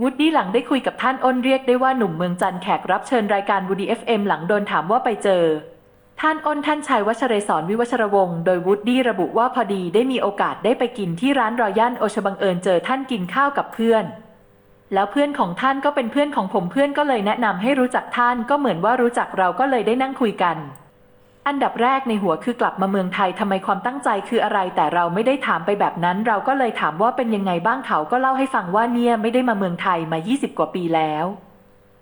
วูดดี้หลังได้คุยกับท่านอ้นเรียกได้ว่าหนุ่มเมืองจันแขกรับเชิญรายการวูดี้ FM หลังโดนถามว่าไปเจอ ท่านอ้นท่านชายวัชเรศรวิวัชรวงศ์โดยวูดดี้ระบุว่าพอดีได้มีโอกาสได้ไปกินที่ร้านรอยย่านโอชบังเอิญเจอท่านกินข้าวกับเพื่อน แล้วเพื่อนของท่านก็เป็นเพื่อนของผมเพื่อนก็เลยแนะนำให้รู้จักท่านก็เหมือนว่ารู้จักเราก็เลยได้นั่งคุยกัน อันดับแรกในหัวคือกลับมาเมืองไทยทำไมความตั้งใจคืออะไร แต่เราไม่ได้ถามไปแบบนั้น เราก็เลยถามว่าเป็นยังไงบ้างเขาก็เล่าให้ฟังว่าเนี่ยไม่ได้มาเมืองไทยมา 20 กว่าปีแล้ว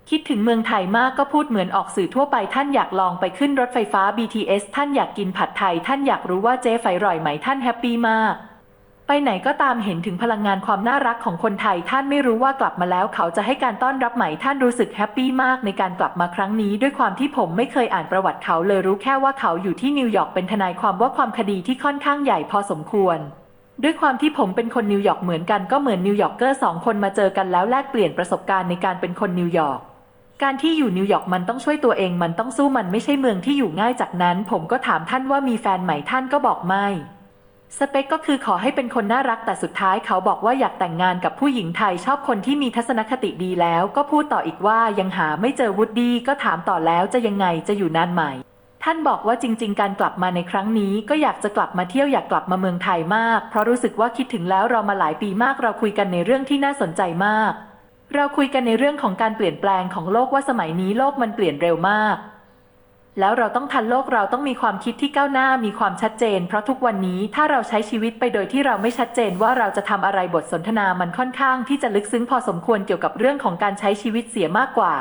คิดถึงเมืองไทยมากก็พูดเหมือนออกสื่อทั่วไปท่านอยากลองไปขึ้นรถไฟฟ้า BTS ท่านอยากกินผัดไทย ท่านอยากรู้ว่าเจ๊ไฟร่อยไหมท่านแฮปปี้มาก ไปไหนก็ตามเห็นถึงพลังงานความน่ารักของคนไทย ท่านไม่รู้ว่ากลับมาแล้วเขาจะให้การต้อนรับไหม่ท่านรู้สึกแฮปปี้มากในการกลับมาครั้งนี้ ด้วยความที่ผมไม่เคยอ่านประวัติเขาเลยรู้แค่ว่าเขาอยู่ที่นิวยอร์กเป็นทนายความว่าความคดีที่ค่อนข้างใหญ่พอสมควร ด้วยความที่ผมเป็นคนนิวยอร์กเหมือนกันก็เหมือนนิวยอร์กเกอร์สองคนมาเจอกันแล้วแลกเปลี่ยนประสบการณ์ในการเป็นคนนิวยอร์กการที่อยู่นิวยอร์กมันต้องช่วยตัวเองมันต้องสู้มันไม่ใช่เมืองที่อยู่ง่ายจากนั้น ผมก็ถามท่านว่ามีแฟนไหมท่านก็บอกไม่ สเปคก็คือขอให้เป็นคนน่ารักแต่สุดท้ายเขาบอกว่าอยากแต่งงานกับผู้หญิงไทยชอบคนที่มีทัศนคติดีแล้วก็พูดต่ออีกว่ายังหาไม่เจอวุฒดี้ก็ถามต่อแล้วจะยังไงจะอยู่นานไหมท่านบอกว่าจริง ๆ การกลับมาในครั้งนี้ก็อยากจะกลับมาเที่ยวอยากกลับมาเมืองไทยมาก เพราะรู้สึกว่าคิดถึงแล้วเรามาหลายปีมากเราคุยกันในเรื่องที่น่าสนใจมาก เราคุยกันในเรื่องของการเปลี่ยนแปลงของโลกว่าสมัยนี้โลกมันเปลี่ยนเร็วมาก แล้วเราต้องทันโลกเราต้องมีความคิดที่ก้าวหน้ามีความชัดเจน เพราะทุกวันนี้ถ้าเราใช้ชีวิตไปโดยที่เราไม่ชัดเจนว่าเราจะทำอะไรบทสนทนามันค่อนข้างที่จะลึกซึ้งพอสมควรเกี่ยวกับเรื่องของการใช้ชีวิตเสียมากกว่า